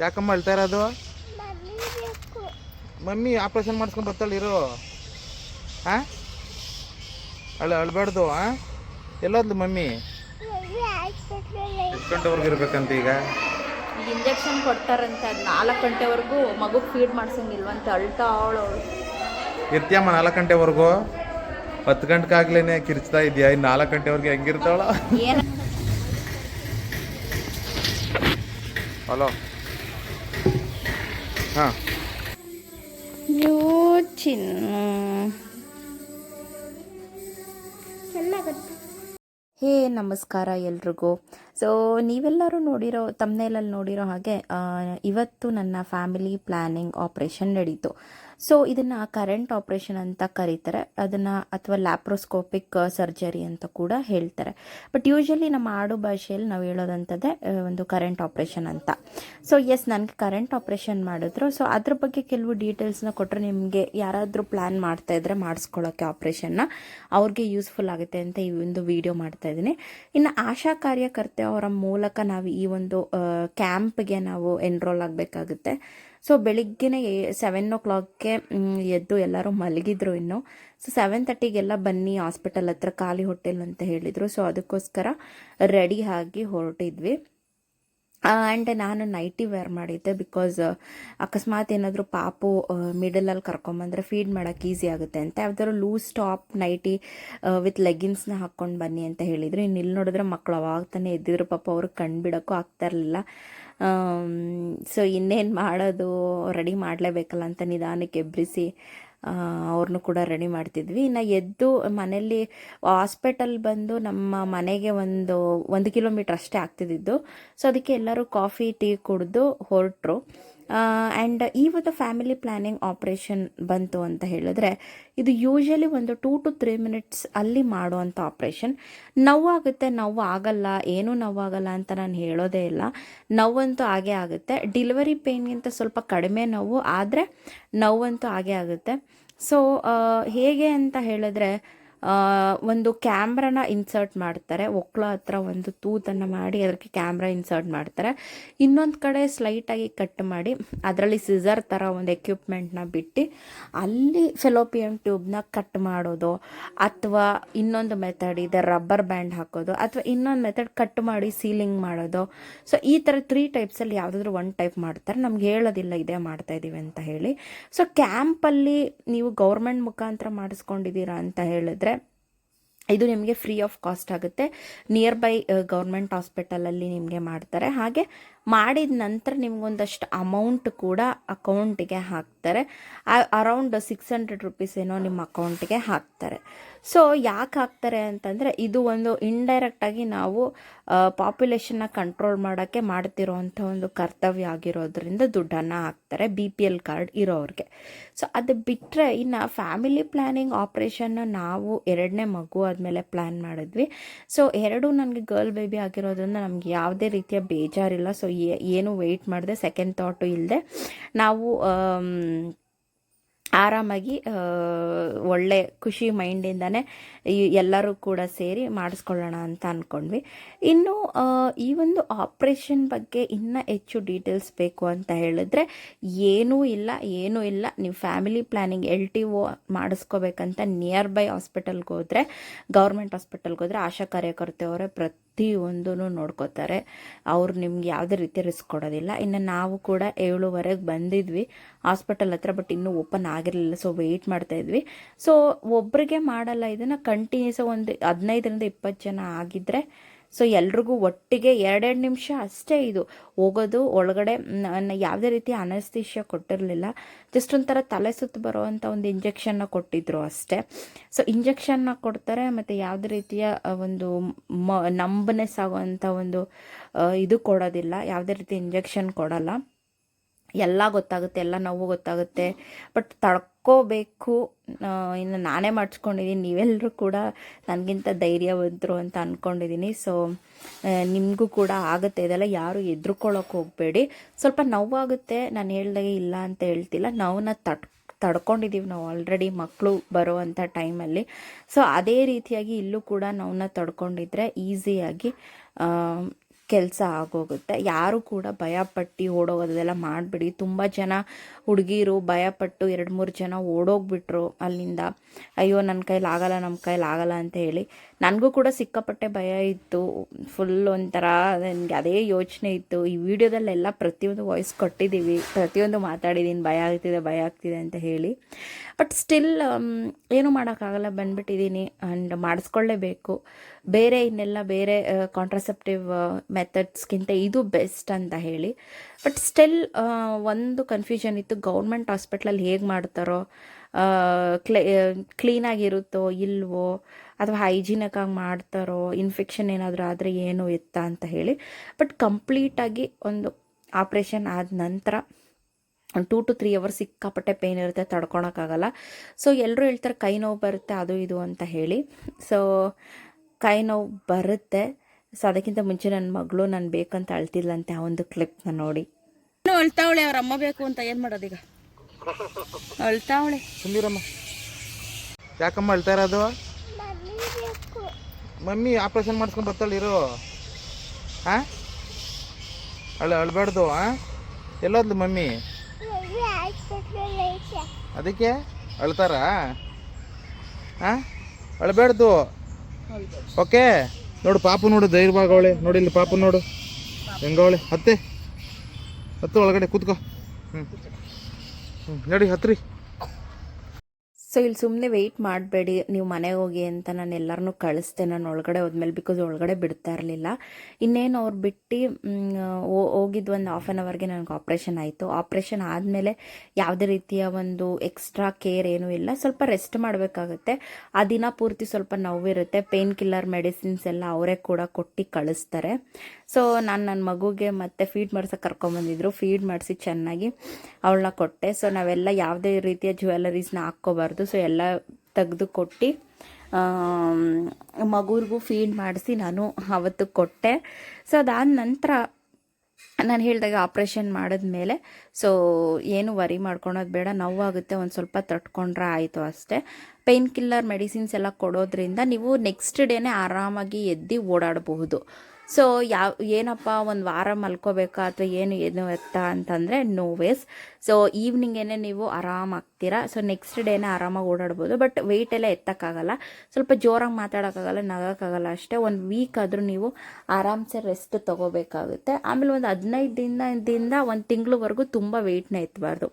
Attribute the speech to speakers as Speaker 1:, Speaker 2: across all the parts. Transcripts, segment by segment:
Speaker 1: ಯಾಕಮ್ಮ ಅಳ್ತಾ ಇರೋದು?
Speaker 2: ಮಮ್ಮಿ ಬೇಕು
Speaker 1: ಮಮ್ಮಿ ಆಪ್ರೇಷನ್ ಮಾಡಿಸ್ಕೊಂಡು ಬರ್ತಾಳಿರು ಹಾಂ ಅಳ ಅಳ್ಬಾರ್ದು ಹಾಂ ಎಲ್ಲೋದ್ಲು ಮಮ್ಮಿ? ಎಷ್ಟು ಗಂಟೆವರೆಗೂ ಇರ್ಬೇಕಂತ ಈಗ?
Speaker 3: ಇಂಜೆಕ್ಷನ್ ಕೊಡ್ತಾರಂತೆ ಅದು ನಾಲ್ಕು ಗಂಟೆವರೆಗೂ ಮಗು ಫೀಡ್ ಮಾಡ್ಸಂಗಿಲ್ವಂತ ಅಳ್ತಾ ಅವಳು
Speaker 1: ಇರ್ತೀಯಮ್ಮ ನಾಲ್ಕು ಗಂಟೆವರೆಗೂ? ಹತ್ತು ಗಂಟೆಗಾಗ್ಲೇ ಕಿರ್ಚ್ತಾ ಇದೆಯಾ? ಇನ್ನು ನಾಲ್ಕು ಗಂಟೆವರೆಗೆ ಹೆಂಗಿರ್ತಾವಳ
Speaker 3: ಏನು?
Speaker 1: ಹಲೋ. ಹಾಂ.
Speaker 3: ಚಿನ್ನು. ಹೇ ನಮಸ್ಕಾರ ಎಲ್ರಿಗೂ. ಸೊ ನೀವೆಲ್ಲರೂ ನೋಡಿರೋ ತಮ್ಮನೇಲಲ್ಲಿ ನೋಡಿರೋ ಹಾಗೆ ಇವತ್ತು ನನ್ನ ಫ್ಯಾಮಿಲಿ ಪ್ಲ್ಯಾನಿಂಗ್ ಆಪ್ರೇಷನ್ ನಡೀತು. ಸೊ ಇದನ್ನು ಕರೆಂಟ್ ಆಪ್ರೇಷನ್ ಅಂತ ಕರೀತಾರೆ. ಅದನ್ನು ಅಥವಾ ಲ್ಯಾಪ್ರೋಸ್ಕೋಪಿಕ್ ಸರ್ಜರಿ ಅಂತ ಕೂಡ ಹೇಳ್ತಾರೆ. ಬಟ್ ಯೂಶಲಿ ನಮ್ಮ ಆಡು ಭಾಷೆಯಲ್ಲಿ ನಾವು ಹೇಳೋದಂಥದ್ದೇ ಒಂದು ಕರೆಂಟ್ ಆಪ್ರೇಷನ್ ಅಂತ. ಸೊ ಎಸ್ ನನಗೆ ಕರೆಂಟ್ ಆಪ್ರೇಷನ್ ಮಾಡಿದ್ರು. ಸೊ ಅದ್ರ ಬಗ್ಗೆ ಕೆಲವು ಡೀಟೇಲ್ಸ್ನ ಕೊಟ್ಟರೆ ನಿಮಗೆ ಯಾರಾದರೂ ಪ್ಲ್ಯಾನ್ ಮಾಡ್ತಾ ಇದ್ರೆ ಮಾಡಿಸ್ಕೊಳ್ಳೋಕ್ಕೆ ಆಪ್ರೇಷನ್ನ ಅವ್ರಿಗೆ ಯೂಸ್ಫುಲ್ ಆಗುತ್ತೆ ಅಂತ ಈ ಒಂದು ವಿಡಿಯೋ ಮಾಡ್ತಾ ಇದ್ದೀನಿ. ಇನ್ನು ಆಶಾ ಕಾರ್ಯಕರ್ತೆ ಅವರ ಮೂಲಕ ನಾವು ಈ ಒಂದು ಕ್ಯಾಂಪ್ಗೆ ನಾವು ಎನ್ರೋಲ್ ಆಗಬೇಕಾಗುತ್ತೆ. ಸೊ ಬೆಳಿಗ್ಗೆನೆ ಸೆವೆನ್ ಓ ಕ್ಲಾಕ್ಗೆ ಎದ್ದು ಎಲ್ಲರೂ ಮಲಗಿದ್ರು ಇನ್ನು. ಸೊ ಸೆವೆನ್ ತರ್ಟಿಗೆಲ್ಲ ಬನ್ನಿ ಹಾಸ್ಪಿಟಲ್ ಹತ್ರ, ಖಾಲಿ ಹೋಟೆಲ್ ಅಂತ ಹೇಳಿದರು. ಸೊ ಅದಕ್ಕೋಸ್ಕರ ರೆಡಿ ಆಗಿ ಹೊರಟಿದ್ವಿ. ಆ್ಯಂಡ್ ನಾನು ನೈಟಿ ವೇರ್ ಮಾಡಿದ್ದೆ ಬಿಕಾಸ್ ಅಕಸ್ಮಾತ್ ಏನಾದರೂ ಪಾಪು ಮಿಡಲಲ್ಲಿ ಕರ್ಕೊಂಬಂದರೆ ಫೀಡ್ ಮಾಡೋಕ್ಕೆ ಈಸಿ ಆಗುತ್ತೆ ಅಂತ ಯಾವ್ದಾದ್ರು ಲೂಸ್ ಟಾಪ್ ನೈಟಿ ವಿತ್ ಲೆಗಿನ್ಸ್ನ ಹಾಕ್ಕೊಂಡು ಬನ್ನಿ ಅಂತ ಹೇಳಿದರು. ಇನ್ನು ಇಲ್ಲಿ ನೋಡಿದ್ರೆ ಮಕ್ಕಳು ಅವಾಗ ತಾನೇ ಎದ್ದಿದ್ರು, ಪಾಪ ಅವ್ರಿಗೆ ಕಂಡುಬಿಡೋಕ್ಕೂ ಆಗ್ತಾ ಇರಲಿಲ್ಲ. ಸೊ ಇನ್ನೇನು ಮಾಡೋದು ರೆಡಿ ಮಾಡಲೇಬೇಕಲ್ಲ ಅಂತ ನಿಧಾನಕ್ಕೆ ಎಬ್ಬಿಸಿ ಅವ್ರನ್ನೂ ಕೂಡ ರೆಡಿ ಮಾಡ್ತಿದ್ವಿ. ಇನ್ನು ಎದ್ದು ಮನೆಯಲ್ಲಿ ಹಾಸ್ಪಿಟಲ್ ಬಂದು ನಮ್ಮ ಮನೆಗೆ ಒಂದು ಒಂದು ಕಿಲೋಮೀಟ್ರ್ ಅಷ್ಟೇ ಆಗ್ತಿದ್ದಿದ್ದು. ಸೊ ಅದಕ್ಕೆ ಎಲ್ಲರೂ ಕಾಫಿ ಟೀ ಕುಡಿದು ಹೊರಟರು. ಆ್ಯಂಡ್ ಈ ಒಂದು ಫ್ಯಾಮಿಲಿ ಪ್ಲ್ಯಾನಿಂಗ್ ಆಪ್ರೇಷನ್ ಬಂತು ಅಂತ ಹೇಳಿದ್ರೆ, ಇದು ಯೂಶಲಿ ಒಂದು ಟೂ ಟು ತ್ರೀ ಮಿನಿಟ್ಸ್ ಅಲ್ಲಿ ಮಾಡುವಂಥ ಆಪ್ರೇಷನ್ ನೋವಾಗುತ್ತೆ, ನೋವು ಆಗಲ್ಲ, ಏನೂ ನೋವಾಗಲ್ಲ ಅಂತ ನಾನು ಹೇಳೋದೇ ಇಲ್ಲ. ನೋವಂತೂ ಆಗೇ ಆಗುತ್ತೆ. ಡಿಲಿವರಿ ಪೇಯ್ನ್ಗಿಂತ ಸ್ವಲ್ಪ ಕಡಿಮೆ ನೋವು, ಆದರೆ ನೋವಂತೂ ಆಗೇ ಆಗುತ್ತೆ. ಸೊ ಹೇಗೆ ಅಂತ ಹೇಳಿದ್ರೆ ಒಂದು ಕ್ಯಾಮ್ರಾನ ಇನ್ಸರ್ಟ್ ಮಾಡ್ತಾರೆ. ಒಕ್ಳ ಹತ್ರ ಒಂದು ತೂತನ್ನು ಮಾಡಿ ಅದಕ್ಕೆ ಕ್ಯಾಮ್ರಾ ಇನ್ಸರ್ಟ್ ಮಾಡ್ತಾರೆ. ಇನ್ನೊಂದು ಕಡೆ ಸ್ಲೈಟಾಗಿ ಕಟ್ ಮಾಡಿ ಅದರಲ್ಲಿ ಸಿಸರ್ ಥರ ಒಂದು ಎಕ್ವಿಪ್ಮೆಂಟ್ನ ಬಿಟ್ಟು ಅಲ್ಲಿ ಫೆಲೋಪಿಯಂ ಟ್ಯೂಬ್ನ ಕಟ್ ಮಾಡೋದು ಅಥವಾ ಇನ್ನೊಂದು ಮೆಥಡ್ ಇದೆ ರಬ್ಬರ್ ಬ್ಯಾಂಡ್ ಹಾಕೋದು ಅಥವಾ ಇನ್ನೊಂದು ಮೆಥಡ್ ಕಟ್ ಮಾಡಿ ಸೀಲಿಂಗ್ ಮಾಡೋದು. ಸೊ ಈ ಥರ ತ್ರೀ ಟೈಪ್ಸಲ್ಲಿ ಯಾವುದಾದ್ರೂ ಒನ್ ಟೈಪ್ ಮಾಡ್ತಾರೆ. ನಮ್ಗೆ ಹೇಳೋದಿಲ್ಲ ಇದೇ ಮಾಡ್ತಾ ಇದ್ದೀವಿ ಅಂತ ಹೇಳಿ. ಸೊ ಕ್ಯಾಂಪಲ್ಲಿ ನೀವು ಗೌರ್ಮೆಂಟ್ ಮುಖಾಂತರ ಮಾಡಿಸ್ಕೊಂಡಿದ್ದೀರಾ ಅಂತ ಹೇಳಿದ್ರೆ ಇದು ನಿಮಗೆ ಫ್ರೀ ಆಫ್ ಕಾಸ್ಟ್ ಆಗುತ್ತೆ. ನಿಯರ್ ಬೈ ಗೌರ್ಮೆಂಟ್ ಹಾಸ್ಪಿಟಲಲ್ಲಿ ನಿಮಗೆ ಮಾಡ್ತಾರೆ. ಹಾಗೆ ಮಾಡಿದ ನಂತರ ನಿಮಗೊಂದಷ್ಟು ಅಮೌಂಟ್ ಕೂಡ ಅಕೌಂಟಿಗೆ ಹಾಕ್ತಾರೆ. ಅರೌಂಡ್ ಸಿಕ್ಸ್ ಹಂಡ್ರೆಡ್ ರುಪೀಸ್ ಏನೋ ನಿಮ್ಮ ಅಕೌಂಟಿಗೆ ಹಾಕ್ತಾರೆ. ಸೊ ಯಾಕೆ ಹಾಕ್ತಾರೆ ಅಂತಂದರೆ ಇದು ಒಂದು ಇಂಡೈರೆಕ್ಟಾಗಿ ನಾವು ಪಾಪ್ಯುಲೇಷನ್ನ ಕಂಟ್ರೋಲ್ ಮಾಡೋಕ್ಕೆ ಮಾಡ್ತಿರೋವಂಥ ಒಂದು ಕರ್ತವ್ಯ ಆಗಿರೋದ್ರಿಂದ ದುಡ್ಡನ್ನು ಹಾಕ್ತಾರೆ ಬಿ ಪಿ ಎಲ್ ಕಾರ್ಡ್ ಇರೋರಿಗೆ. ಸೊ ಅದು ಬಿಟ್ಟರೆ ಇನ್ನು ಫ್ಯಾಮಿಲಿ ಪ್ಲ್ಯಾನಿಂಗ್ ಆಪ್ರೇಷನ್ನ ನಾವು ಎರಡನೇ ಮಗು ಆದಮೇಲೆ ಪ್ಲ್ಯಾನ್ ಮಾಡಿದ್ವಿ. ಸೊ ಎರಡು ನನಗೆ ಗರ್ಲ್ ಬೇಬಿ ಆಗಿರೋದ್ರಿಂದ ನಮ್ಗೆ ಯಾವುದೇ ರೀತಿಯ ಬೇಜಾರಿಲ್ಲ. ಸೊ ಏನು ವೆಯ್ಟ್ ಮಾಡಿದೆ ಸೆಕೆಂಡ್ ಥಾಟು ಇಲ್ಲದೆ ನಾವು ಆರಾಮಾಗಿ ಒಳ್ಳೆ ಖುಷಿ ಮೈಂಡಿಂದನೇ ಎಲ್ಲರೂ ಕೂಡ ಸೇರಿ ಮಾಡಿಸ್ಕೊಳ್ಳೋಣ ಅಂತ ಅಂದ್ಕೊಂಡ್ವಿ ಇನ್ನು ಈ ಒಂದು ಆಪ್ರೇಷನ್ ಬಗ್ಗೆ ಇನ್ನೂ ಹೆಚ್ಚು ಡೀಟೇಲ್ಸ್ ಬೇಕು ಅಂತ ಹೇಳಿದ್ರೆ, ಏನೂ ಇಲ್ಲ ಏನೂ ಇಲ್ಲ. ನೀವು family planning L T O ಮಾಡಿಸ್ಕೋಬೇಕಂತ nearby ಹಾಸ್ಪಿಟಲ್ಗೆ ಹೋದರೆ ಗೌರ್ಮೆಂಟ್ ಹಾಸ್ಪಿಟಲ್ಗೆ ಹೋದರೆ ಆಶಾ ಕಾರ್ಯಕರ್ತೆಯವರೇ ಪ್ರತಿಯೊಂದೂ ನೋಡ್ಕೋತಾರೆ. ಅವ್ರು ನಿಮ್ಗೆ ಯಾವುದೇ ರೀತಿ ರಿಸ್ಕ್ ಕೊಡೋದಿಲ್ಲ. ಇನ್ನು ನಾವು ಕೂಡ ಏಳುವರೆಗೆ ಬಂದಿದ್ವಿ. ಹಾಸ್ಪಿಟಲ್ ಹತ್ರ ಬಟ್ ಇನ್ನೂ ಓಪನ್ ಆಗಿರಲಿಲ್ಲ. ಸೊ ವೆಯ್ಟ್ ಮಾಡ್ತಾ ಇದ್ವಿ. ಸೊ ಒಬ್ರಿಗೆ ಮಾಡಲ್ಲ. ಇದನ್ನು ಕಂಟಿನ್ಯೂಸ್ ಒಂದು ಹದಿನೈದರಿಂದ ಇಪ್ಪತ್ತು ಜನ ಆಗಿದ್ದರೆ ಸೊ ಎಲ್ರಿಗೂ ಒಟ್ಟಿಗೆ ಎರಡೆರಡು ನಿಮಿಷ ಅಷ್ಟೇ ಇದು. ಹೋಗೋದು, ಒಳಗಡೆ ಯಾವುದೇ ರೀತಿ ಅನಸ್ತಿಷ್ಯ ಕೊಟ್ಟಿರಲಿಲ್ಲ. ಜಸ್ಟ್ ಒಂಥರ ತಲೆ ಸುತ್ತು ಬರುವಂಥ ಒಂದು ಇಂಜೆಕ್ಷನ್ನ ಕೊಟ್ಟಿದ್ರು ಅಷ್ಟೇ. ಸೊ ಇಂಜೆಕ್ಷನ್ನ ಕೊಡ್ತಾರೆ, ಮತ್ತು ಯಾವುದೇ ರೀತಿಯ ಒಂದು ಮ, ನಂಬನೆಸ್ ಆಗುವಂಥ ಒಂದು ಇದು ಕೊಡೋದಿಲ್ಲ. ಯಾವುದೇ ರೀತಿ ಇಂಜೆಕ್ಷನ್ ಕೊಡಲ್ಲ. ಎಲ್ಲ ಗೊತ್ತಾಗುತ್ತೆ, ಎಲ್ಲ ನೋವು ಗೊತ್ತಾಗುತ್ತೆ. ಬಟ್ ತಡ್ಕೋಬೇಕು ಇನ್ನು ನಾನೇ ಮಾಡಿಸ್ಕೊಂಡಿದ್ದೀನಿ ನೀವೆಲ್ಲರೂ ಕೂಡ ನನಗಿಂತ ಧೈರ್ಯವಂತರು ಅಂತ ಅಂದ್ಕೊಂಡಿದ್ದೀನಿ ಸೊ ನಿಮಗೂ ಕೂಡ ಆಗುತ್ತೆ, ಇದೆಲ್ಲ ಯಾರು ಎದ್ರುಕೊಳ್ಳೋಕೆ ಹೋಗಬೇಡಿ. ಸ್ವಲ್ಪ ನೋವಾಗುತ್ತೆ, ನಾನು ಹೇಳ್ದಾಗೆ ಇಲ್ಲ ಅಂತ ಹೇಳ್ತಿಲ್ಲ. ನೋವನ್ನ ತಡ್ ತಡ್ಕೊಂಡಿದ್ದೀವಿ ನಾವು ಆಲ್ರೆಡಿ ಮಕ್ಕಳು ಬರುವಂಥ ಟೈಮಲ್ಲಿ ಸೊ ಅದೇ ರೀತಿಯಾಗಿ ಇಲ್ಲೂ ಕೂಡ ನೋವನ್ನ ತಡ್ಕೊಂಡಿದ್ರೆ ಈಸಿಯಾಗಿ ಕೆಲಸ ಆಗೋಗುತ್ತೆ. ಯಾರು ಕೂಡ ಭಯಪಟ್ಟು ಓಡೋಗೋದೆಲ್ಲ ಮಾಡಿಬಿಡಿ. ತುಂಬ ಜನ ಹುಡುಗಿರು ಭಯಪಟ್ಟು ಎರಡು ಮೂರು ಜನ ಓಡೋಗ್ಬಿಟ್ರು ಅಲ್ಲಿಂದ. ಅಯ್ಯೋ ನನ್ನ ಕೈಲಾಗಲ್ಲ ನಮ್ಮ ಕೈಲಾಗಲ್ಲ ಅಂತ ಹೇಳಿ ನನಗೂ ಕೂಡ ಸಿಕ್ಕಾಪಟ್ಟೆ ಭಯ ಇತ್ತು. ಫುಲ್ ಒಂಥರ ನನಗೆ ಅದೇ ಯೋಚನೆ ಇತ್ತು. ಈ ವಿಡಿಯೋದಲ್ಲೆಲ್ಲ ಪ್ರತಿಯೊಂದು ವಾಯ್ಸ್ ಕೊಟ್ಟಿದ್ದೀವಿ. ಪ್ರತಿಯೊಂದು ಮಾತಾಡಿದ್ದೀನಿ ಭಯ ಆಗ್ತಿದೆ ಭಯ ಆಗ್ತಿದೆ ಅಂತ ಹೇಳಿ. ಬಟ್ ಸ್ಟಿಲ್ ಏನು ಮಾಡೋಕ್ಕಾಗಲ್ಲ. ಬಂದ್ಬಿಟ್ಟಿದ್ದೀನಿ ಆ್ಯಂಡ್ ಮಾಡಿಸ್ಕೊಳ್ಳೇಬೇಕು. ಬೇರೆ ಇನ್ನೆಲ್ಲ ಬೇರೆ ಕಾಂಟ್ರಸೆಪ್ಟಿವ್ ಮೆಥಡ್ಸ್ಗಿಂತ ಇದು ಬೆಸ್ಟ್ ಅಂತ ಹೇಳಿ. ಬಟ್ ಸ್ಟಿಲ್ ಒಂದು ಕನ್ಫ್ಯೂಷನ್ ಇತ್ತು. ಗೌರ್ಮೆಂಟ್ ಹಾಸ್ಪಿಟ್ಲಲ್ಲಿ ಹೇಗೆ ಮಾಡ್ತಾರೋ ಕ್ಲೇ ಕ್ಲೀನಾಗಿರುತ್ತೋ ಇಲ್ವೋ, ಅಥವಾ ಹೈಜಿನಿಕಾಗಿ ಮಾಡ್ತಾರೋ ಇನ್ಫೆಕ್ಷನ್ ಏನಾದರೂ ಆದರೆ ಏನು ಎತ್ತ ಅಂತ ಹೇಳಿ. ಬಟ್ ಕಂಪ್ಲೀಟಾಗಿ ಒಂದು ಆಪ್ರೇಷನ್ ಆದ ನಂತರ ಟೂ ಟು ತ್ರೀ ಅವರ್ಸ್ ಸಿಕ್ಕಾಪಟ್ಟೆ ಪೇಯ್ನ್ ಇರುತ್ತೆ ತಡ್ಕೊಳಕ್ಕಾಗಲ್ಲ ಸೊ ಎಲ್ಲರೂ ಹೇಳ್ತಾರೆ, ಕೈ ನೋವು ಬರುತ್ತೆ, ಅದು ಇದು ಅಂತ ಹೇಳಿ. ಸೊ ಕೈ ನೋವು ಬರುತ್ತೆ. ಸೊ ಅದಕ್ಕಿಂತ ಮುಂಚೆ ನನ್ನ ಮಗಳು ನಾನು ಬೇಕಂತ ಅಳ್ತಿದ್ಲಂತೆ ಆ ಒಂದು ಕ್ಲಿಪ್ನ ನೋಡಿ.
Speaker 4: ಅಳ್ತಾವಳೆ ಅವ್ರ ಅಮ್ಮ ಬೇಕು ಅಂತ ಏನು ಮಾಡೋದೀಗ? ಅಳ್ತಾವಳೆ.
Speaker 1: ಸುಂದಿರಮ್ಮ. ಯಾಕಮ್ಮ ಅಳ್ತಾ ಇರೋದು?
Speaker 2: ಮಮ್ಮಿ ಬೇಕು
Speaker 1: ಮಮ್ಮಿ ಆಪ್ರೇಷನ್ ಮಾಡಿಸ್ಕೊಂಡು ಬರ್ತಾಳಿರು ಹಾಂ ಅಳ ಅಳ್ಬಾರ್ದು ಹಾಂ ಎಲ್ಲೋದ್ಲು ಮಮ್ಮಿ? ಅದಕ್ಕೆ? ಅಳ್ತಾರಾ? ಹಾಂ ಅಳ್ಬಾರ್ದು ಓಕೆ? ನೋಡು, ಪಾಪು ನೋಡು ಧೈರ್ಯವಾಗವಳೆ ನೋಡಿ ಇಲ್ಲಿ ಪಾಪು ನೋಡು. ಹೆಂಗವಳೆ ಹತ್ತೆ. ಹತ್ತು ಒಳಗಡೆ ಕೂತ್ಕೋ. ಹ್ಞೂ ಹ್ಞೂ ನೋಡಿ, ಹತ್ರಿ.
Speaker 3: ಸೊ ಇಲ್ಲಿ ಸುಮ್ಮನೆ ವೆಯ್ಟ್ ಮಾಡಬೇಡಿ. ನೀವು ಮನೆಗೆ ಹೋಗಿ ಅಂತ ನಾನು ಎಲ್ಲರನ್ನೂ ಕಳಿಸ್ದೆ ನಾನು ಒಳಗಡೆ ಹೋದ್ಮೇಲೆ ಬಿಕಾಸ್ ಒಳಗಡೆ ಬಿಡ್ತಾ ಇರಲಿಲ್ಲ. ಇನ್ನೇನು ಅವ್ರು ಬಿಟ್ಟು ಹೋಗಿದ್ದು ಒಂದು ಹಾಫ್ ಆನ್ ಅವರ್ಗೆ ನನಗೆ ಆಪ್ರೇಷನ್ ಆಯಿತು. ಆಪ್ರೇಷನ್ ಆದಮೇಲೆ ಯಾವುದೇ ರೀತಿಯ ಒಂದು ಎಕ್ಸ್ಟ್ರಾ ಕೇರ್ ಏನೂ ಇಲ್ಲ. ಸ್ವಲ್ಪ ರೆಸ್ಟ್ ಮಾಡಬೇಕಾಗುತ್ತೆ. ಆ ದಿನ ಪೂರ್ತಿ ಸ್ವಲ್ಪ ನೋವಿರುತ್ತೆ. ಪೇನ್ ಕಿಲ್ಲರ್ ಮೆಡಿಸಿನ್ಸ್ ಎಲ್ಲ ಅವರೇ ಕೂಡ ಕೊಟ್ಟು ಕಳಿಸ್ತಾರೆ. ಸೊ ನಾನು ನನ್ನ ಮಗುಗೆ ಮತ್ತೆ ಫೀಡ್ ಮಾಡ್ಸೋಕೆ ಕರ್ಕೊಂಬಂದಿದ್ರು. ಫೀಡ್ ಮಾಡಿಸಿ ಚೆನ್ನಾಗಿ ಅವಳನ್ನ ಕೊಟ್ಟೆ. ಸೊ ನಾವೆಲ್ಲ ಯಾವುದೇ ರೀತಿಯ ಜ್ಯುವೆಲರೀಸ್ನ ಹಾಕ್ಕೋಬಾರ್ದು. ಸೊ ಎಲ್ಲ ತೆಗೆದು ಕೊಟ್ಟು ಮಗುರಿಗೂ ಫೀಡ್ ಮಾಡಿಸಿ ನಾನು ಅವತ್ತು ಕೊಟ್ಟೆ. ಸೊ ಅದಾದ ನಂತರ ನಾನು ಹೇಳಿದಾಗ ಆಪ್ರೇಷನ್ ಮಾಡಿದ್ಮೇಲೆ ಸೊ ಏನು ವರಿ ಮಾಡ್ಕೊಳೋದು ಬೇಡ, ನೋವಾಗುತ್ತೆ, ಒಂದು ಸ್ವಲ್ಪ ತಟ್ಕೊಂಡ್ರೆ ಆಯಿತು ಅಷ್ಟೇ. ಪೇನ್ ಕಿಲ್ಲರ್ ಮೆಡಿಸಿನ್ಸ್ ಎಲ್ಲ ಕೊಡೋದ್ರಿಂದ ನೀವು ನೆಕ್ಸ್ಟ್ ಡೇನೇ ಆರಾಮಾಗಿ ಎದ್ದು ಓಡಾಡಬಹುದು. ಸೊ ಯಾವ, ಏನಪ್ಪ, ಒಂದು ವಾರ ಮಲ್ಕೋಬೇಕಾ ಅಥವಾ ಏನು ಏನು ಎತ್ತ ಅಂತಂದರೆ ನೋ ವೇಸ್ ಸೊ ಈವ್ನಿಂಗೇನೆ ನೀವು ಆರಾಮಾಗ್ತೀರಾ ಸೊ ನೆಕ್ಸ್ಟ್ ಡೇನೇ ಆರಾಮಾಗಿ ಓಡಾಡ್ಬೋದು. ಬಟ್ ವೆಯ್ಟ್ ಎಲ್ಲ ಎತ್ತಕ್ಕಾಗಲ್ಲ. ಸ್ವಲ್ಪ ಜೋರಾಗಿ ಮಾತಾಡೋಕ್ಕಾಗಲ್ಲ, ನಗೋಕ್ಕಾಗಲ್ಲ ಅಷ್ಟೇ. ಒಂದು ವೀಕ್ ಆದರೂ ನೀವು ಆರಾಮ್ಸೆ ರೆಸ್ಟ್ ತೊಗೋಬೇಕಾಗುತ್ತೆ. ಆಮೇಲೆ ಒಂದು ಹದಿನೈದು ದಿನದಿಂದ ಒಂದು ತಿಂಗಳವರೆಗೂ ತುಂಬ ವೆಯ್ಟ್ನ ಎತ್ತಬಾರ್ದು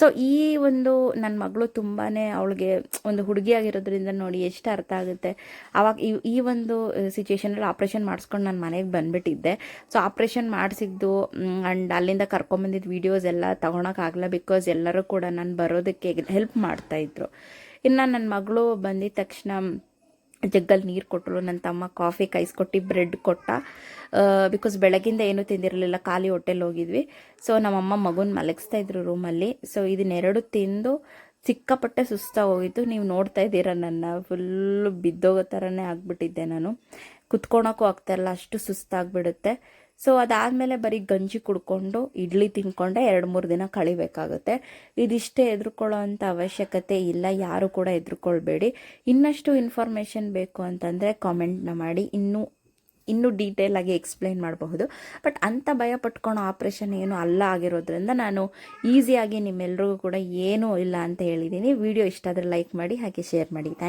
Speaker 3: ಸೊ ಈ ಒಂದು ನನ್ನ ಮಗಳು ತುಂಬಾ ಅವಳಿಗೆ ಒಂದು ಹುಡುಗಿಯಾಗಿರೋದ್ರಿಂದ ನೋಡಿ ಎಷ್ಟು ಅರ್ಥ ಆಗುತ್ತೆ. ಆವಾಗ ಈ ಈ ಒಂದು ಸಿಚುವೇಶನಲ್ಲಿ ಆಪ್ರೇಷನ್ ಮಾಡಿಸ್ಕೊಂಡು ನಾನು ಮನೆಗೆ ಬಂದುಬಿಟ್ಟಿದ್ದೆ. ಸೊ ಆಪ್ರೇಷನ್ ಮಾಡಿಸಿದ್ದು ಆ್ಯಂಡ್ ಅಲ್ಲಿಂದ ಕರ್ಕೊಂಬಂದಿದ್ದ ವೀಡಿಯೋಸ್ ಎಲ್ಲ ತೊಗೊಳಕ್ಕಾಗಲ್ಲ ಬಿಕಾಸ್ ಎಲ್ಲರೂ ಕೂಡ ನಾನು ಬರೋದಕ್ಕೆ ಹೆಲ್ಪ್ ಮಾಡ್ತಾಯಿದ್ರು ಇನ್ನು ನನ್ನ ಮಗಳು ಬಂದಿದ ತಕ್ಷಣ ಜಗ್ಗಲ್ಲಿ ನೀರು ಕೊಟ್ಟರು ನನ್ನ ತಮ್ಮ ಕಾಫಿ ಕಾಯಿಸ್ಕೊಟ್ಟು ಬ್ರೆಡ್ ಕೊಟ್ಟ. ಬಿಕಾಸ್ ಬೆಳಗಿಂದ ಏನೂ ತಿಂದಿರಲಿಲ್ಲ, ಖಾಲಿ ಹೋಟೆಲ್ ಹೋಗಿದ್ವಿ. ಸೊ ನಮ್ಮಮ್ಮ ಮಗುನ ಮಲಗಿಸ್ತಾ ಇದ್ರು ರೂಮಲ್ಲಿ ಸೊ ಇದನ್ನೆರಡು ತಿಂದು ಸಿಕ್ಕಾಪಟ್ಟೆ ಸುಸ್ತಾಗಿ ಹೋಗಿತ್ತು. ನೀವು ನೋಡ್ತಾ ಇದ್ದೀರ ನನ್ನ ಫುಲ್ಲು ಬಿದ್ದೋಗೋ ಥರನೇ ಆಗಿಬಿಟ್ಟಿದ್ದೆ ನಾನು. ಕುತ್ಕೊಳಕ್ಕೂ ಆಗ್ತಾಯಿಲ್ಲ ಅಷ್ಟು ಸುಸ್ತಾಗ್ಬಿಡುತ್ತೆ. ಸೊ ಅದಾದಮೇಲೆ ಬರೀ ಗಂಜಿ ಕುಡ್ಕೊಂಡು, ಇಡ್ಲಿ ತಿನ್ಕೊಂಡೆ ಎರಡು ಮೂರು ದಿನ ಕಳಿಬೇಕಾಗುತ್ತೆ. ಇದಿಷ್ಟೇ ಎದುರ್ಕೊಳ್ಳೋ ಅಂಥ ಅವಶ್ಯಕತೆ ಇಲ್ಲ, ಯಾರು ಕೂಡ ಎದುರ್ಕೊಳ್ಬೇಡಿ. ಇನ್ನಷ್ಟು ಇನ್ಫಾರ್ಮೇಷನ್ ಬೇಕು ಅಂತಂದರೆ ಕಾಮೆಂಟ್ನ ಮಾಡಿ. ಇನ್ನೂ ಇನ್ನೂ ಡೀಟೇಲ್ ಆಗಿ ಎಕ್ಸ್ಪ್ಲೈನ್ ಮಾಡಬಹುದು. ಬಟ್ ಅಂಥ ಭಯ ಪಟ್ಕೊಳೋ ಆಪ್ರೇಷನ್ ಏನು ಅಲ್ಲ ಆಗಿರೋದ್ರಿಂದ ನಾನು ಈಸಿಯಾಗಿ ನಿಮ್ಮೆಲ್ರಿಗೂ ಕೂಡ ಏನೂ ಇಲ್ಲ ಅಂತ ಹೇಳಿದ್ದೀನಿ ವಿಡಿಯೋ ಇಷ್ಟ ಆದರೆ ಲೈಕ್ ಮಾಡಿ, ಹಾಗೆ ಶೇರ್ ಮಾಡಿ. ಥ್ಯಾಂಕ್